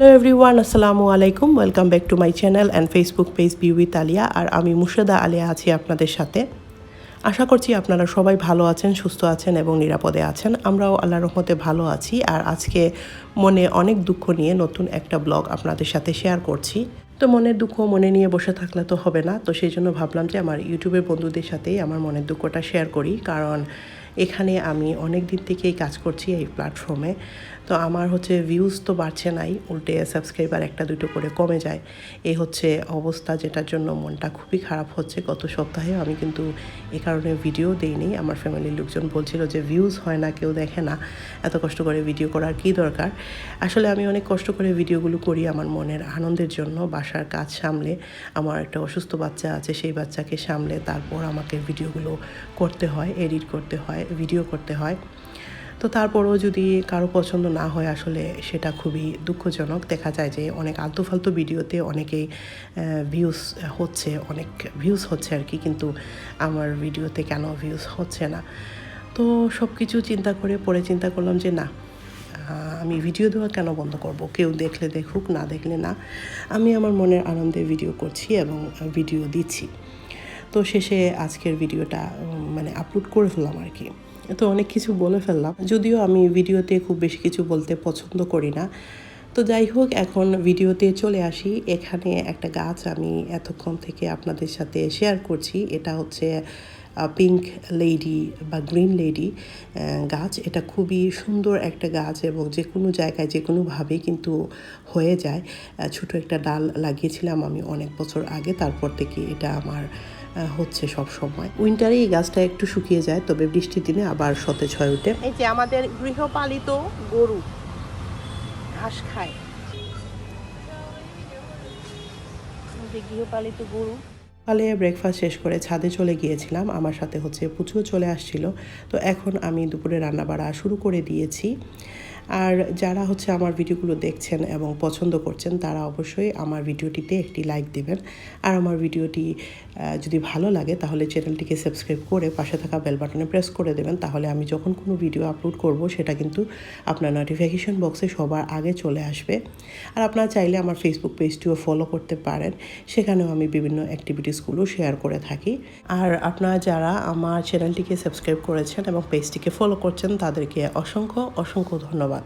Hello everyone আসসালামু আলাইকুম welcome back to my channel and Facebook page be with Aliya আর আমি মুর্শেদা আলিয়া আছি আপনাদের সাথে। আশা করছি আপনারা সবাই ভালো আছেন, সুস্থ আছেন এবং নিরাপদে আছেন। আমরাও আল্লাহর রহমতে ভালো আছি। আর আজকে মনে অনেক দুঃখ নিয়ে নতুন একটা ব্লগ আপনাদের সাথে শেয়ার করছি। তো মনের দুঃখ মনে নিয়ে বসে থাকলে তো হবে না। তো সেই জন্য ভাবলাম যে আমার ইউটিউবের বন্ধুদের সাথেই আমার মনের দুঃখটা শেয়ার করি। কারণ এখানে আমি অনেক দিন থেকেই কাজ করছি এই প্ল্যাটফর্মে তো আমার হচ্ছে ভিউজ তো বাড়ছে নাই, উল্টে সাবস্ক্রাইবার একটা দুটো করে কমে যায়। এই হচ্ছে অবস্থা যেটার জন্য মনটা খুবই খারাপ হচ্ছে। গত সপ্তাহে আমি কিন্তু এ কারণে ভিডিও দেইনি। আমার ফ্যামিলির লোকজন বলছিল যে ভিউজ হয় না, কেউ দেখে না। এত কষ্ট করে ভিডিও করার কী দরকার? আসলে আমি অনেক কষ্ট করে ভিডিওগুলো করি আমার মনের আনন্দের জন্য, বাসার কাজ সামলে। আমার একটা অসুস্থ বাচ্চা আছে, সেই বাচ্চাকে সামলে তারপর আমাকে ভিডিওগুলো করতে হয় এডিট করতে হয় ভিডিও করতে হয়। তো তারপরেও যদি কারও পছন্দ না হয় আসলে সেটা খুবই দুঃখজনক। দেখা যায় যে অনেক আলতু ফালতু ভিডিওতে অনেকেই ভিউজ হচ্ছে, অনেক ভিউজ হচ্ছে আর কি, কিন্তু আমার ভিডিওতে কেন ভিউজ হচ্ছে না? তো সব কিছু চিন্তা করে, পরে চিন্তা করলাম যে না আমি ভিডিও দেওয়া কেন বন্ধ করব? কেউ দেখলে দেখুক, না দেখলে না। আমি আমার মনের আনন্দে ভিডিও করছি এবং ভিডিও দিচ্ছি। তো শেষে আজকের ভিডিওটা মানে আপলোড করে ফেললাম আর কি। তো অনেক কিছু বলে ফেললাম। যদিও আমি ভিডিওতে খুব বেশি কিছু বলতে পছন্দ করি না। তো যাই হোক, এখন ভিডিওতে চলে আসি। এখানে একটা গাছ আমি এতক্ষণ থেকে আপনাদের সাথে শেয়ার করছি। এটা হচ্ছে পিঙ্ক লেডি বা গ্রিন লেডি গাছ। এটা খুবই সুন্দর একটা গাছ এবং যে কোনো জায়গায় যে কোনোভাবেই কিন্তু হয়ে যায়। ছোট একটা ডাল লাগিয়েছিলাম আমি অনেক বছর আগে, তারপর থেকে এটা আমার হচ্ছে সব সময়। উইন্টারে এই গাছটা একটু শুকিয়ে যায়, তবে বৃষ্টির দিনে আবার সতেজ হয়ে ওঠে। এই যে আমাদের গৃহপালিত গরু, ঘাস খায়। গৃহপালিত গরু। সকালে ব্রেকফাস্ট শেষ করে ছাদে চলে গিয়েছিলাম। আমার সাথে হচ্ছে পুচুও চলে আসছিল। তো এখন আমি দুপুরে রান্না বাড়া শুরু করে দিয়েছি। আর যারা হচ্ছে আমার ভিডিওগুলো দেখছেন এবং পছন্দ করছেন, তারা অবশ্যই আমার ভিডিওটিতে একটি লাইক দেবেন। আর আমার ভিডিওটি যদি ভালো লাগে, তাহলে চ্যানেলটিকে সাবস্ক্রাইব করে পাশে থাকা বেল বাটনে প্রেস করে দেবেন। তাহলে আমি যখন কোনো ভিডিও আপলোড করব, সেটা কিন্তু আপনার নোটিফিকেশন বক্সে সবার আগে চলে আসবে। আর আপনারা চাইলে আমার ফেসবুক পেজটিও ফলো করতে পারেন। সেখানেও আমি বিভিন্ন অ্যাক্টিভিটিসগুলো শেয়ার করে থাকি। আর আপনারা যারা আমার চ্যানেলটিকে সাবস্ক্রাইব করেছেন এবং পেজটিকে ফলো করছেন, তাদেরকে অসংখ্য অসংখ্য ধন্যবাদ।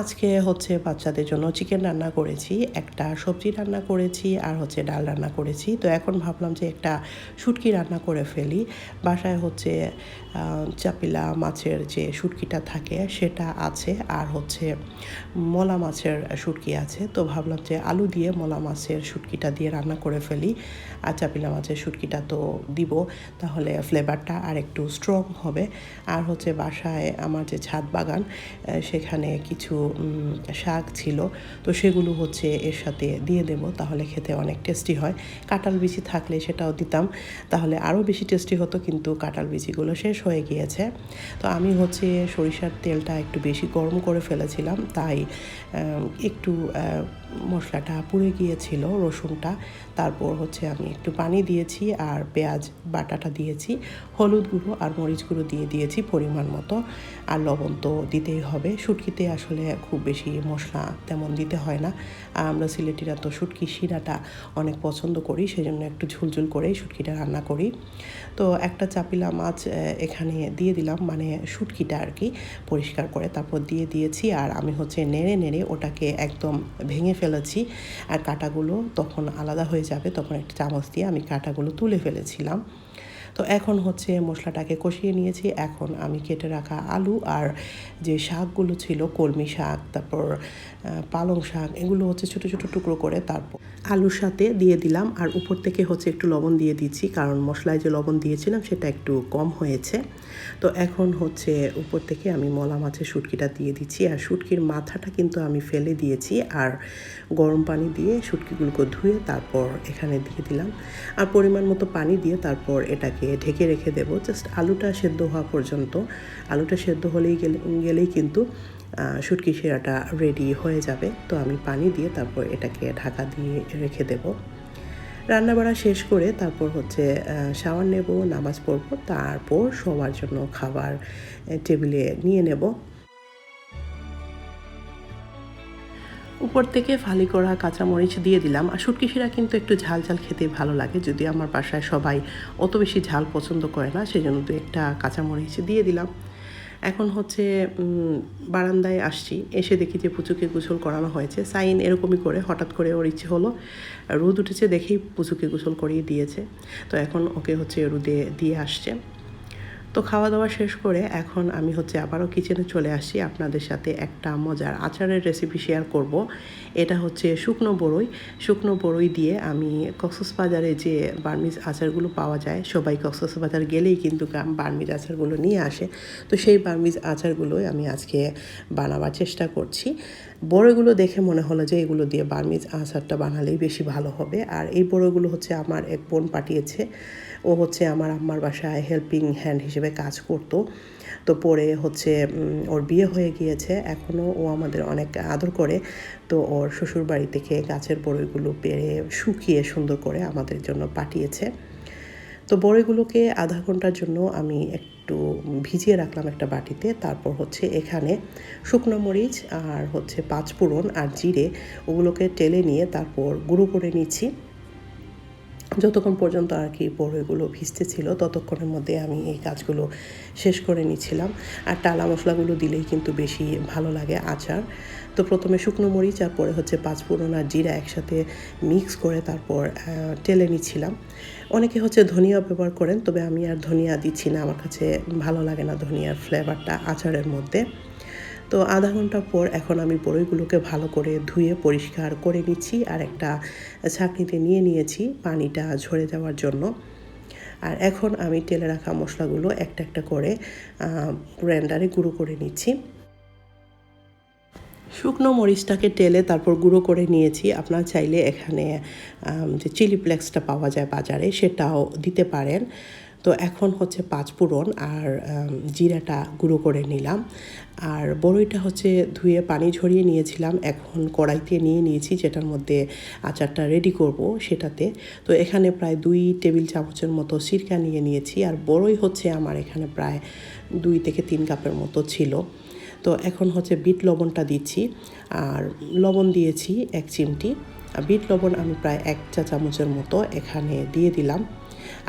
আজকে হচ্ছে বাচ্চাদের জন্য চিকেন রান্না করেছি, একটা সবজি রান্না করেছি আর হচ্ছে ডাল রান্না করেছি। তো এখন ভাবলাম যে একটা শুটকি রান্না করে ফেলি। বাসায় হচ্ছে চাপিলা মাছের যে শুটকিটা থাকে সেটা আছে আর হচ্ছে মলা মাছের শুটকি আছে। তো ভাবলাম যে আলু দিয়ে মলা মাছের শুটকিটা দিয়ে রান্না করে ফেলি। আর চাপিলা মাছের শুটকিটা তো দিব, তাহলে ফ্লেভারটা আর একটু স্ট্রং হবে। আর হচ্ছে বাসায় আমার যে ছাদ বাগান সেখানে কিছু শাক ছিল, তো সেগুলো হচ্ছে এর সাথে দিয়ে দেব, তাহলে খেতে অনেক টেস্টি হয়। কাঁটাল বিচি থাকলে সেটাও দিতাম, তাহলে আরও বেশি টেস্টি হতো, কিন্তু কাঁটাল বিচিগুলো শেষ হয়ে গিয়েছে। তো আমি হচ্ছে সরিষার তেলটা একটু বেশি গরম করে ফেলেছিলাম, তাই একটু মশলাটা পুড়ে গিয়েছিল, রসুনটা। তারপর হচ্ছে আমি একটু পানি দিয়েছি আর পেঁয়াজ বাটাটা দিয়েছি, হলুদ গুঁড়ো আর মরিচ গুঁড়ো দিয়ে দিয়েছি পরিমাণ মতো। আর লবণ তো দিতেই হবে। শুটকিতে আসলে খুব বেশি মশলা তেমন দিতে হয় না। আর আমরা সিলেটিরা তো শুটকি শিরাটা অনেক পছন্দ করি, সেজন্য একটু ঝুলঝুল করেই শুটকিটা রান্না করি। তো একটা চাপিলা মাছ এখানে দিয়ে দিলাম মানে শুটকিটা আর কি, পরিষ্কার করে তারপর দিয়ে দিয়েছি। আর আমি হচ্ছে নেড়ে নেড়ে ওটাকে একদম ভেঙে ফেলেছি আর কাটাগুলো তখন আলাদা হয়ে যাবে, তখন একটা চামচ দিয়ে আমি কাটাগুলো তুলে ফেলেছিলাম। তো এখন হচ্ছে মশলাটাকে কষিয়ে নিয়েছি। এখন আমি কেটে রাখা আলু আর যে শাকগুলো ছিল, কলমি শাক, তারপর পালং শাক, এগুলো হচ্ছে ছোটো ছোটো টুকরো করে তারপর আলুর সাথে দিয়ে দিলাম। আর উপর থেকে হচ্ছে একটু লবণ দিয়ে দিচ্ছি, কারণ মশলায় যে লবণ দিয়েছিলাম সেটা একটু কম হয়েছে। তো এখন হচ্ছে উপর থেকে আমি মলা মাছের শুটকিটা দিয়ে দিচ্ছি। আর শুটকির মাথাটা কিন্তু আমি ফেলে দিয়েছি, আর গরম পানি দিয়ে শুটকিগুলোকে ধুয়ে তারপর এখানে দিয়ে দিলাম। আর পরিমাণ মতো পানি দিয়ে তারপর এটাকে ঢেকে রেখে দেবো। জাস্ট আলুটা সেদ্ধ হওয়া পর্যন্ত, আলুটা সেদ্ধ হলেই গেলে গেলেই কিন্তু শুটকি শিরাটা রেডি হয়ে যাবে। তো আমি পানি দিয়ে তারপর এটাকে ঢাকা দিয়ে রেখে দেবো। রান্নাবাড়া শেষ করে তারপর হচ্ছে শাওয়ার নেব, নামাজ পড়ব, তারপর সবার জন্য খাবার টেবিলে নিয়ে নেব। উপর থেকে ফালি করা কাঁচামরিচ দিয়ে দিলাম। আর শুটকি শিরা কিন্তু একটু ঝাল ঝাল খেতে ভালো লাগে। যদি আমার বাসায় সবাই অত বেশি ঝাল পছন্দ করে না সেই জন্য দু একটা কাঁচামরিচ দিয়ে দিলাম। এখন হচ্ছে বারান্দায় আসছি, এসে দেখি যে পুচুকে গোসল করানো হয়েছে। সাইন এরকমই করে হঠাৎ করে ওর ইচ্ছে হলো, রোদ উঠেছে দেখেই পুচুকে গোসল করিয়ে দিয়েছে। তো এখন ওকে হচ্ছে রোদে দিয়ে আসছে। তো খাওয়া দাওয়া শেষ করে এখন আমি হচ্ছে আবারও কিচেনে চলে আসি। আপনাদের সাথে একটা মজার আচারের রেসিপি শেয়ার করব। এটা হচ্ছে শুকনো বড়ই। শুকনো বড়ই দিয়ে আমি কক্সবাজারে যে বার্মিজ আচারগুলো পাওয়া যায়, সবাই কক্সবাজার গেলেই কিন্তু বার্মিজ আচারগুলো নিয়ে আসে। তো সেই বার্মিজ আচারগুলোই আমি আজকে বানাবার চেষ্টা করছি। বড়গুলো দেখে মনে হলো যে এগুলো দিয়ে বার্মিজ আচারটা বানালেই বেশি ভালো হবে। আর এই বড়গুলো হচ্ছে আমার এক বোন পাঠিয়েছে। ও হচ্ছে আমার আম্মার বাসায় হেল্পিং হ্যান্ড হিসেবে কাজ করতো। তো পরে হচ্ছে ওর বিয়ে হয়ে গিয়েছে, এখনও ও আমাদের অনেক আদর করে। তো ওর শ্বশুর বাড়ি থেকে গাছের বড়ইগুলো পেরে শুকিয়ে সুন্দর করে আমাদের জন্য পাঠিয়েছে। তো বড়িগুলোকে আধা ঘণ্টার জন্য আমি একটু ভিজিয়ে রাখলাম একটা বাটিতে। তারপর হচ্ছে এখানে শুকনো মরিচ আর হচ্ছে পাঁচ পাঁচফোড়ন আর জিরে ওগুলোকে টেলে নিয়ে তারপর গুঁড়ো করে নিচ্ছি। যতক্ষণ পর্যন্ত আর কি বড়ইগুলো ভিজতে ছিল, ততক্ষণের মধ্যে আমি এই কাজগুলো শেষ করে নিচ্ছিলাম। আর টালা মশলাগুলো দিলেই কিন্তু বেশি ভালো লাগে আচার। তো প্রথমে শুকনো মরিচ আর পরে হচ্ছে পাঁচফোড়ন আর জিরা একসাথে মিক্স করে তারপর টেলে নিচ্ছিলাম। অনেকে হচ্ছে ধনিয়া ব্যবহার করেন, তবে আমি আর ধনিয়া দিচ্ছি না। আমার কাছে ভালো লাগে না ধনিয়ার ফ্লেভারটা আচারের মধ্যে। তো আধা ঘণ্টা পর এখন আমি বড়ইগুলোকে ভালো করে ধুয়ে পরিষ্কার করে নিচ্ছি আর একটা ছাঁকনিতে নিয়ে নিয়েছি পানিটা ঝরে যাওয়ার জন্য। আর এখন আমি তেলে রাখা মশলাগুলো একটা একটা করে গ্রাইন্ডারে গুঁড়ো করে নিচ্ছি। শুকনো মরিচটাকে টেলে তারপর গুঁড়ো করে নিয়েছি। আপনার চাইলে এখানে যে চিলি ফ্লেক্সটা পাওয়া যায় বাজারে সেটাও দিতে পারেন। তো এখন হচ্ছে পাঁচফোড়ন আর জিরাটা গুঁড়ো করে নিলাম। আর বড়ইটা হচ্ছে ধুয়ে পানি ঝরিয়ে নিয়েছিলাম। এখন কড়াইতে নিয়ে নিয়েছি যেটার মধ্যে আচারটা রেডি করব সেটাতে। তো এখানে প্রায় দুই টেবিল চামচের মতো সিরকা নিয়ে নিয়েছি। আর বড়ই হচ্ছে আমার এখানে প্রায় দুই থেকে তিন কাপের মতো ছিল। তো এখন হচ্ছে বিট লবণটা দিচ্ছি। আর লবণ দিয়েছি এক চিমটি। বিট লবণ আমি প্রায় এক চা চামচের মতো এখানে দিয়ে দিলাম।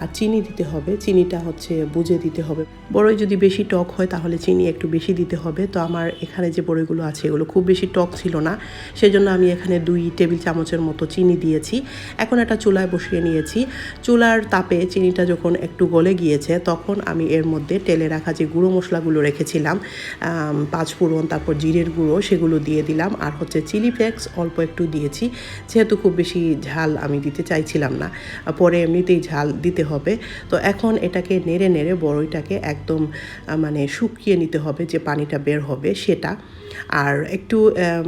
আর চিনি দিতে হবে। চিনিটা হচ্ছে বুঝে দিতে হবে। বড়ই যদি বেশি টক হয় তাহলে চিনি একটু বেশি দিতে হবে। তো আমার এখানে যে বড়ইগুলো আছে এগুলো খুব বেশি টক ছিল না। সেজন্য আমি এখানে দুই টেবিল চামচের মতো চিনি দিয়েছি। এখন একটা চুলায় বসিয়ে নিয়েছি। চুলার তাপে চিনিটা যখন একটু গলে গিয়েছে তখন আমি এর মধ্যে তেলে রাখা যে গুঁড়ো মশলাগুলো রেখেছিলাম আম, পাঁচফোড়ন তারপর জিরের গুঁড়ো সেগুলো দিয়ে দিলাম। আর হচ্ছে চিলি ফ্লেক্স অল্প একটু দিয়েছি। যেহেতু খুব বেশি ঝাল আমি দিতে চাইছিলাম না। পরে এমনিতেই ঝাল দিতে হবে। তো এখন এটাকে নেড়ে নেড়ে বড়ইটাকে একদম মানে শুকিয়ে নিতে হবে যে পানিটা বের হবে সেটা। আর একটু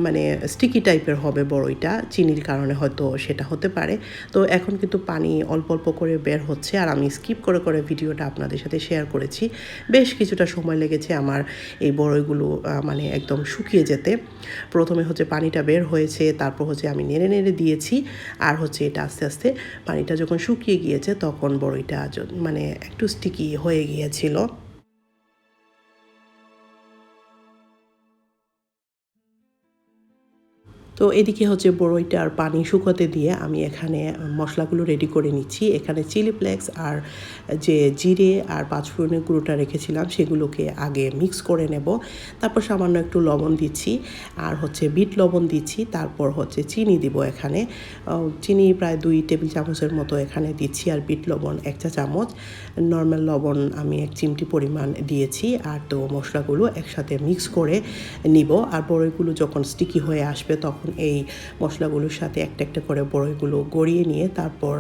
মানে স্টিকি টাইপের হবে বড়ইটা, চিনির কারণে হয়তো সেটা হতে পারে। তো এখন কিন্তু পানি অল্প অল্প করে বের হচ্ছে আর আমি স্কিপ করে করে ভিডিওটা আপনাদের সাথে শেয়ার করেছি। বেশ কিছুটা সময় লেগেছে আমার এই বড়ইগুলো মানে একদম শুকিয়ে যেতে। প্রথমে হচ্ছে পানিটা বের হয়েছে, তারপর হচ্ছে আমি নেড়ে নেড়ে দিয়েছি আর হচ্ছে এটা আস্তে আস্তে পানিটা যখন শুকিয়ে গিয়েছে তখন বড়ইটা মানে একটু স্টিকি হয়ে গিয়েছিল। তো এদিকে হচ্ছে বড়ইটার পানি শুকোতে দিয়ে আমি এখানে মশলাগুলো রেডি করে নিচ্ছি। এখানে চিলি ফ্লেক্স আর যে জিরে আর পাঁচফোড়নের গুঁড়োটা রেখেছিলাম, সেগুলোকে আগে মিক্স করে নেব। তারপর সামান্য একটু লবণ দিচ্ছি আর হচ্ছে বিট লবণ দিচ্ছি। তারপর হচ্ছে চিনি দিব এখানে। চিনি প্রায় দুই টেবিল চামচের মতো এখানে দিচ্ছি আর বিট লবণ এক চা চামচ। নর্মাল লবণ আমি এক চিমটি পরিমাণ দিয়েছি আর তো মশলাগুলো একসাথে মিক্স করে নিব। আর বড়ইগুলো যখন স্টিকি হয়ে আসবে, তখন এই মশলাগুলোর সাথে একটা একটা করে বড়ইগুলো গড়িয়ে নিয়ে তারপর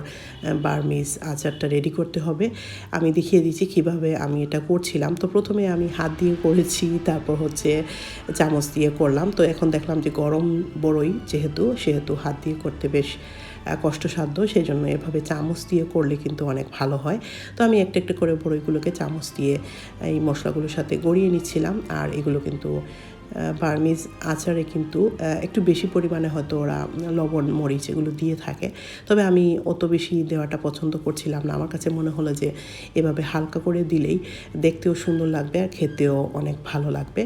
বার্মিজ আচারটা রেডি করতে হবে। আমি দেখিয়ে দিচ্ছি কীভাবে আমি এটা করছিলাম। তো প্রথমে আমি হাত দিয়ে করেছি, তারপর হচ্ছে চামচ দিয়ে করলাম। তো এখন দেখলাম যে গরম বড়ই যেহেতু, সেহেতু হাত দিয়ে করতে বেশ কষ্টসাধ্য। সেই জন্য এভাবে চামচ দিয়ে করলে কিন্তু অনেক ভালো হয়। তো আমি একটা একটা করে বড়ইগুলোকে চামচ দিয়ে এই মশলাগুলোর সাথে গড়িয়ে নিচ্ছিলাম। আর এগুলো কিন্তু বার্মিজ আচারে কিন্তু একটু বেশি পরিমাণে হয়তো ওরা লবণ, মরিচ এগুলো দিয়ে থাকে। তবে আমি অত বেশি দেওয়াটা পছন্দ করছিলাম না। আমার কাছে মনে হলো যে এভাবে হালকা করে দিলেই দেখতেও সুন্দর লাগবে আর খেতেও অনেক ভালো লাগবে।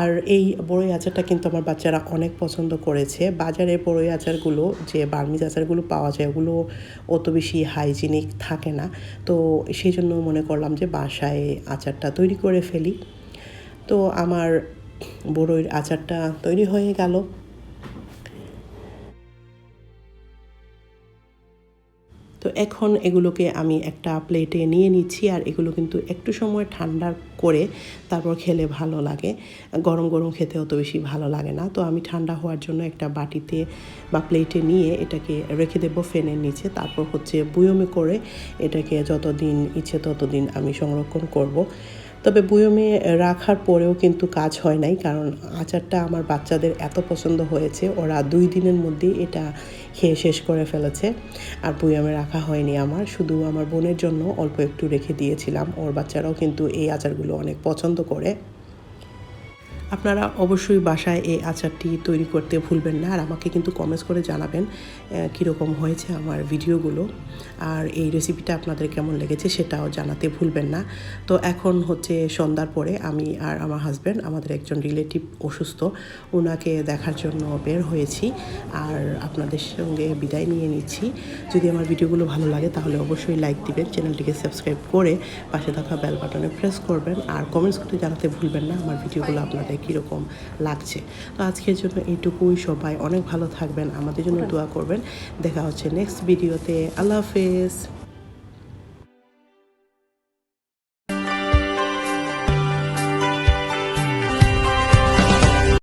আর এই বড়ই আচারটা কিন্তু আমার বাচ্চারা অনেক পছন্দ করেছে। বাজারে বড়ই আচারগুলো, যে বার্মিজ আচারগুলো পাওয়া যায়, ওগুলো অত বেশি হাইজিনিক থাকে না। তো সেই জন্য মনে করলাম যে বাসায় আচারটা তৈরি করে ফেলি। তো আমার বড়ইর আচারটা তৈরি হয়ে গেল। তো এখন এগুলোকে আমি একটা প্লেটে নিয়ে নিচ্ছি আর এগুলো কিন্তু একটু সময় ঠান্ডা করে তারপর খেলে ভালো লাগে। গরম গরম খেতে অত বেশি ভালো লাগে না। তো আমি ঠান্ডা হওয়ার জন্য একটা বাটিতে বা প্লেটে নিয়ে এটাকে রেখে দেবো ফ্যানের নিচে। তারপর হচ্ছে বুয়মে করে এটাকে যতদিন ইচ্ছে ততদিন আমি সংরক্ষণ করব। তবে বুয়মে রাখার পরেও কিন্তু কাজ হয় নাই, কারণ আচারটা আমার বাচ্চাদের এত পছন্দ হয়েছে, ওরা দুই দিনের মধ্যেই এটা খেয়ে শেষ করে ফেলেছে। আর বয়মে রাখা হয়নি আমার, শুধু আমার বোনের জন্য অল্প একটু রেখে দিয়েছিলাম, ওর বাচ্চারাও কিন্তু এই আচারগুলো অনেক পছন্দ করে। আপনারা অবশ্যই বাসায় এই আচারটি তৈরি করতে ভুলবেন না। আর আমাকে কিন্তু কমেন্টস করে জানাবেন কীরকম হয়েছে আমার ভিডিওগুলো। আর এই রেসিপিটা আপনাদের কেমন লেগেছে সেটাও জানাতে ভুলবেন না। তো এখন হচ্ছে সন্ধ্যার পরে আমি আর আমার হাজব্যান্ড আমাদের একজন রিলেটিভ অসুস্থ ওনাকে দেখার জন্য বের হয়েছি। আর আপনাদের সঙ্গে বিদায় নিয়ে নিচ্ছি। যদি আমার ভিডিওগুলো ভালো লাগে তাহলে অবশ্যই লাইক দিবেন চ্যানেলটিকে সাবস্ক্রাইব করে পাশে থাকা বেল বাটনে প্রেস করবেন। আর কমেন্টস করে জানাতে ভুলবেন না, আমার ভিডিওগুলো আপনাদের কীরকম লাগছে। তো আজকের জন্য এইটুকুই। সবাই অনেক ভালো থাকবেন। আমাদের জন্য দোয়া করবেন। দেখা হচ্ছে নেক্সট ভিডিওতে আল্লাহ হাফেজ।